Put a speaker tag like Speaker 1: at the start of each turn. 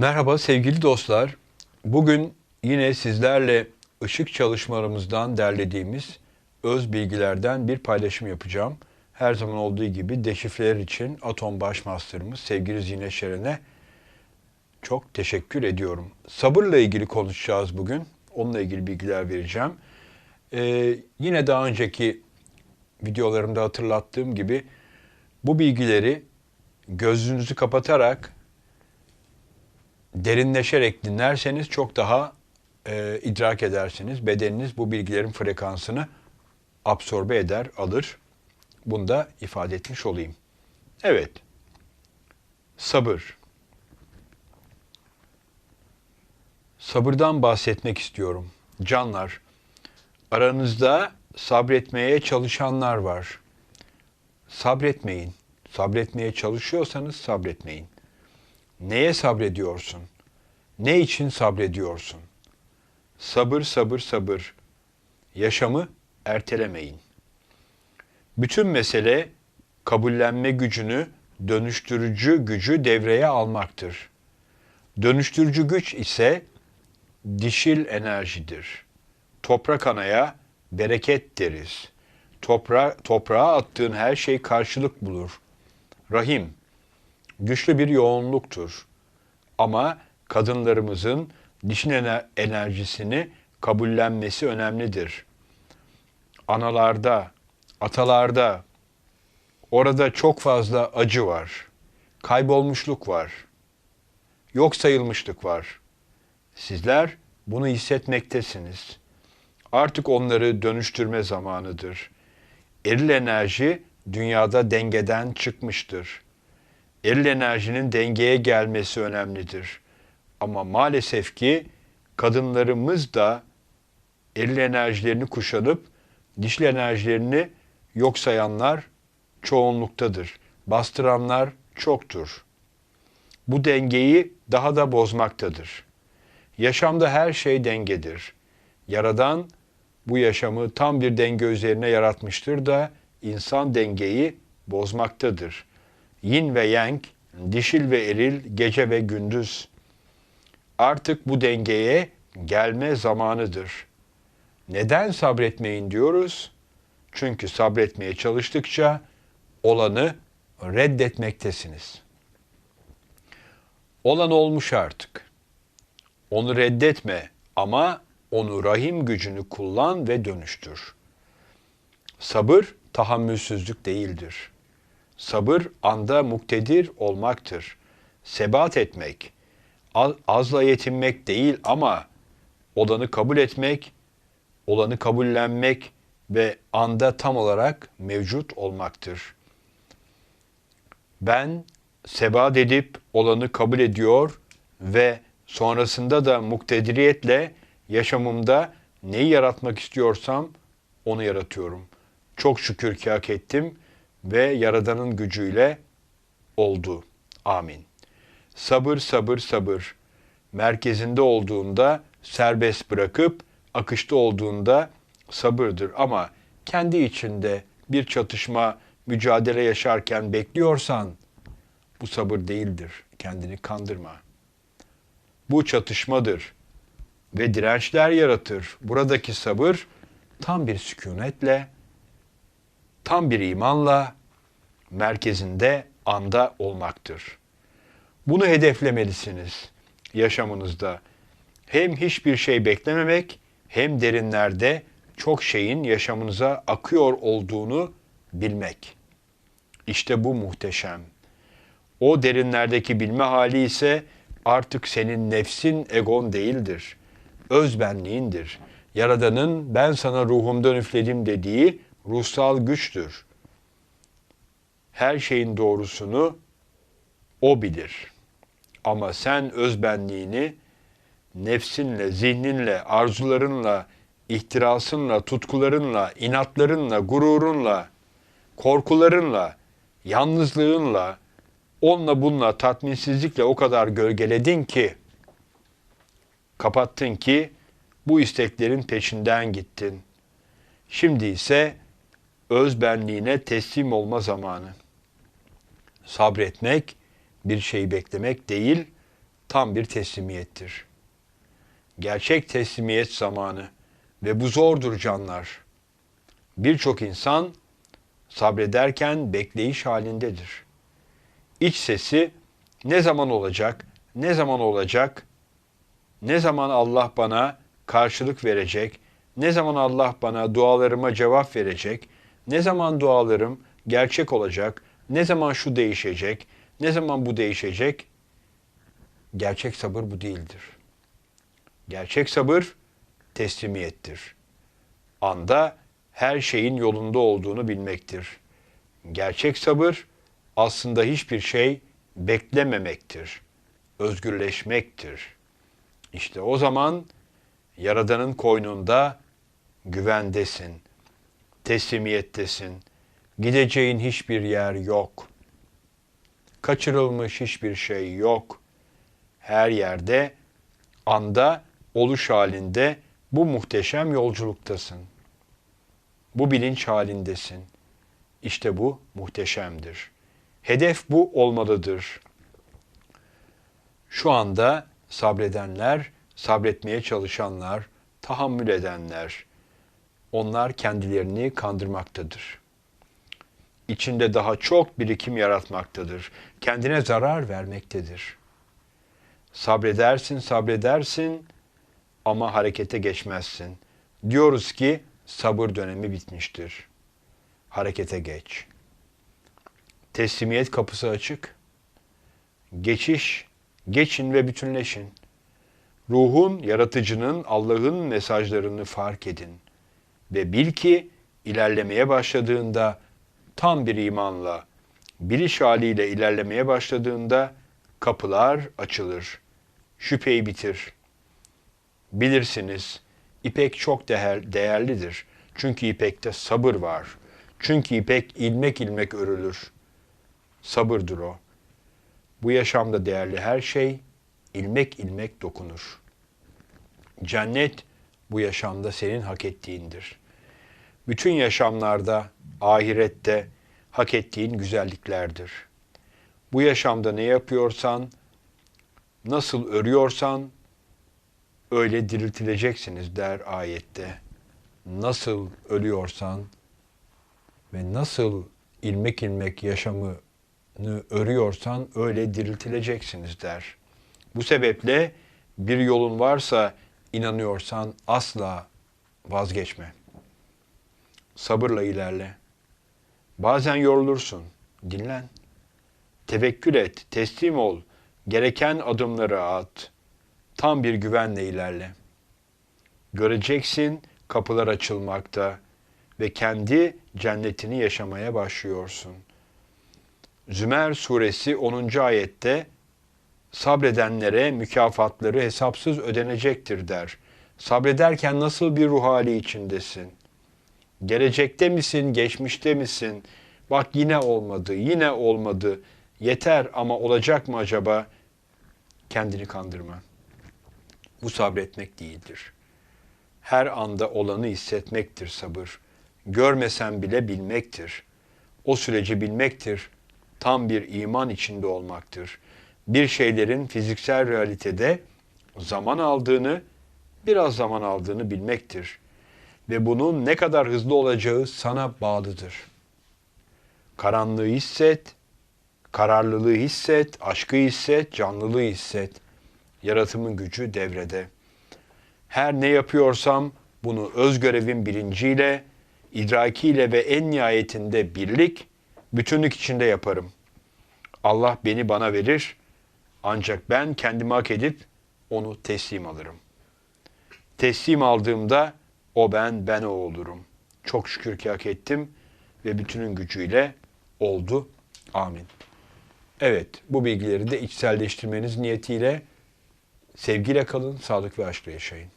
Speaker 1: Merhaba sevgili dostlar. Bugün yine sizlerle ışık çalışmalarımızdan derlediğimiz öz bilgilerden bir paylaşım yapacağım. Her zaman olduğu gibi deşifreler için Atom Baş Master'ımız sevgili Zine Şeren'e çok teşekkür ediyorum. Sabırla ilgili konuşacağız bugün. Onunla ilgili bilgiler vereceğim. Ee, yine daha önceki videolarımda hatırlattığım gibi bu bilgileri gözünüzü kapatarak derinleşerek dinlerseniz çok daha e, idrak edersiniz. Bedeniniz bu bilgilerin frekansını absorbe eder, alır. Bunu da ifade etmiş olayım. Evet. Sabır. Sabırdan bahsetmek istiyorum. Canlar, aranızda sabretmeye çalışanlar var. Sabretmeyin. Sabretmeye çalışıyorsanız sabretmeyin. Neye sabrediyorsun? Ne için sabrediyorsun? Sabır, sabır, sabır. Yaşamı ertelemeyin. Bütün mesele kabullenme gücünü, dönüştürücü gücü devreye almaktır. Dönüştürücü güç ise dişil enerjidir. Toprak anaya bereket deriz. Topra toprağa attığın her şey karşılık bulur. Rahim, güçlü bir yoğunluktur. Ama kadınlarımızın dişin ener- enerjisini kabullenmesi önemlidir. Analarda, atalarda orada çok fazla acı var. Kaybolmuşluk var. Yok sayılmışlık var. Sizler bunu hissetmektesiniz. Artık onları dönüştürme zamanıdır. Eril enerji dünyada dengeden çıkmıştır eril enerjinin dengeye gelmesi önemlidir. Ama maalesef ki kadınlarımız da eril enerjilerini kuşanıp dişli enerjilerini yok sayanlar çoğunluktadır. Bastıranlar çoktur. Bu dengeyi daha da bozmaktadır. Yaşamda her şey dengedir. Yaradan bu yaşamı tam bir denge üzerine yaratmıştır da insan dengeyi bozmaktadır.'' Yin ve yang, dişil ve eril, gece ve gündüz. Artık bu dengeye gelme zamanıdır. Neden sabretmeyin diyoruz? Çünkü sabretmeye çalıştıkça olanı reddetmektesiniz. Olan olmuş artık. Onu reddetme ama onu rahim gücünü kullan ve dönüştür. Sabır tahammülsüzlük değildir.'' Sabır anda muktedir olmaktır. Sebat etmek, azla yetinmek değil ama olanı kabul etmek, olanı kabullenmek ve anda tam olarak mevcut olmaktır. Ben sebat edip olanı kabul ediyor ve sonrasında da muktediriyetle yaşamımda neyi yaratmak istiyorsam onu yaratıyorum. Çok şükür ki hak ettim.'' Ve Yaradan'ın gücüyle oldu. Amin. Sabır, sabır, sabır. Merkezinde olduğunda serbest bırakıp akışta olduğunda sabırdır. Ama kendi içinde bir çatışma, mücadele yaşarken bekliyorsan bu sabır değildir. Kendini kandırma. Bu çatışmadır ve dirençler yaratır. Buradaki sabır tam bir sükunetle tam bir imanla merkezinde anda olmaktır. Bunu hedeflemelisiniz yaşamınızda. Hem hiçbir şey beklememek hem derinlerde çok şeyin yaşamınıza akıyor olduğunu bilmek. İşte bu muhteşem. O derinlerdeki bilme hali ise artık senin nefsin egon değildir. Özbenliğindir. Yaradan'ın ben sana ruhumdan üfledim dediği ruhsal güçtür. Her şeyin doğrusunu o bilir. Ama sen özbenliğini nefsinle, zihninle, arzularınla, ihtirasınla, tutkularınla, inatlarınla, gururunla, korkularınla, yalnızlığınla, onunla bununla, tatminsizlikle o kadar gölgeledin ki, kapattın ki, bu isteklerin peşinden gittin. Şimdi ise öz benliğine teslim olma zamanı. Sabretmek bir şey beklemek değil, tam bir teslimiyettir. Gerçek teslimiyet zamanı ve bu zordur canlar. Birçok insan sabrederken bekleyiş halindedir. İç sesi ne zaman olacak, ne zaman olacak, ne zaman Allah bana karşılık verecek, ne zaman Allah bana dualarıma cevap verecek, ne zaman dualarım gerçek olacak, ne zaman şu değişecek, ne zaman bu değişecek? Gerçek sabır bu değildir. Gerçek sabır teslimiyettir. Anda her şeyin yolunda olduğunu bilmektir. Gerçek sabır aslında hiçbir şey beklememektir. Özgürleşmektir. İşte o zaman Yaradan'ın koynunda güvendesin, teslimiyettesin. Gideceğin hiçbir yer yok. Kaçırılmış hiçbir şey yok. Her yerde, anda, oluş halinde bu muhteşem yolculuktasın. Bu bilinç halindesin. İşte bu muhteşemdir. Hedef bu olmalıdır. Şu anda sabredenler, sabretmeye çalışanlar, tahammül edenler, onlar kendilerini kandırmaktadır. İçinde daha çok birikim yaratmaktadır. Kendine zarar vermektedir. Sabredersin, sabredersin ama harekete geçmezsin. Diyoruz ki sabır dönemi bitmiştir. Harekete geç. Teslimiyet kapısı açık. Geçiş, geçin ve bütünleşin. Ruhun, yaratıcının, Allah'ın mesajlarını fark edin. Ve bil ki ilerlemeye başladığında tam bir imanla, biliş haliyle ilerlemeye başladığında kapılar açılır. Şüpheyi bitir. Bilirsiniz, ipek çok değer, değerlidir. Çünkü ipekte sabır var. Çünkü ipek ilmek ilmek örülür. Sabırdır o. Bu yaşamda değerli her şey ilmek ilmek dokunur. Cennet bu yaşamda senin hak ettiğindir. Bütün yaşamlarda, ahirette hak ettiğin güzelliklerdir. Bu yaşamda ne yapıyorsan, nasıl örüyorsan öyle diriltileceksiniz der ayette. Nasıl ölüyorsan ve nasıl ilmek ilmek yaşamını örüyorsan öyle diriltileceksiniz der. Bu sebeple bir yolun varsa inanıyorsan asla vazgeçme. Sabırla ilerle. Bazen yorulursun. Dinlen. Tevekkül et, teslim ol. Gereken adımları at. Tam bir güvenle ilerle. Göreceksin kapılar açılmakta ve kendi cennetini yaşamaya başlıyorsun. Zümer suresi 10. ayette sabredenlere mükafatları hesapsız ödenecektir der. Sabrederken nasıl bir ruh hali içindesin? Gelecekte misin, geçmişte misin? Bak yine olmadı, yine olmadı. Yeter ama olacak mı acaba? Kendini kandırma. Bu sabretmek değildir. Her anda olanı hissetmektir sabır. Görmesen bile bilmektir. O süreci bilmektir. Tam bir iman içinde olmaktır. Bir şeylerin fiziksel realitede zaman aldığını, biraz zaman aldığını bilmektir. Ve bunun ne kadar hızlı olacağı sana bağlıdır. Karanlığı hisset, kararlılığı hisset, aşkı hisset, canlılığı hisset. Yaratımın gücü devrede. Her ne yapıyorsam bunu öz görevin bilinciyle, idrakiyle ve en nihayetinde birlik, bütünlük içinde yaparım. Allah beni bana verir, ancak ben kendimi hak edip onu teslim alırım. Teslim aldığımda o ben, ben o olurum. Çok şükür ki hak ettim ve bütünün gücüyle oldu. Amin. Evet, bu bilgileri de içselleştirmeniz niyetiyle sevgiyle kalın, sağlık ve aşkla yaşayın.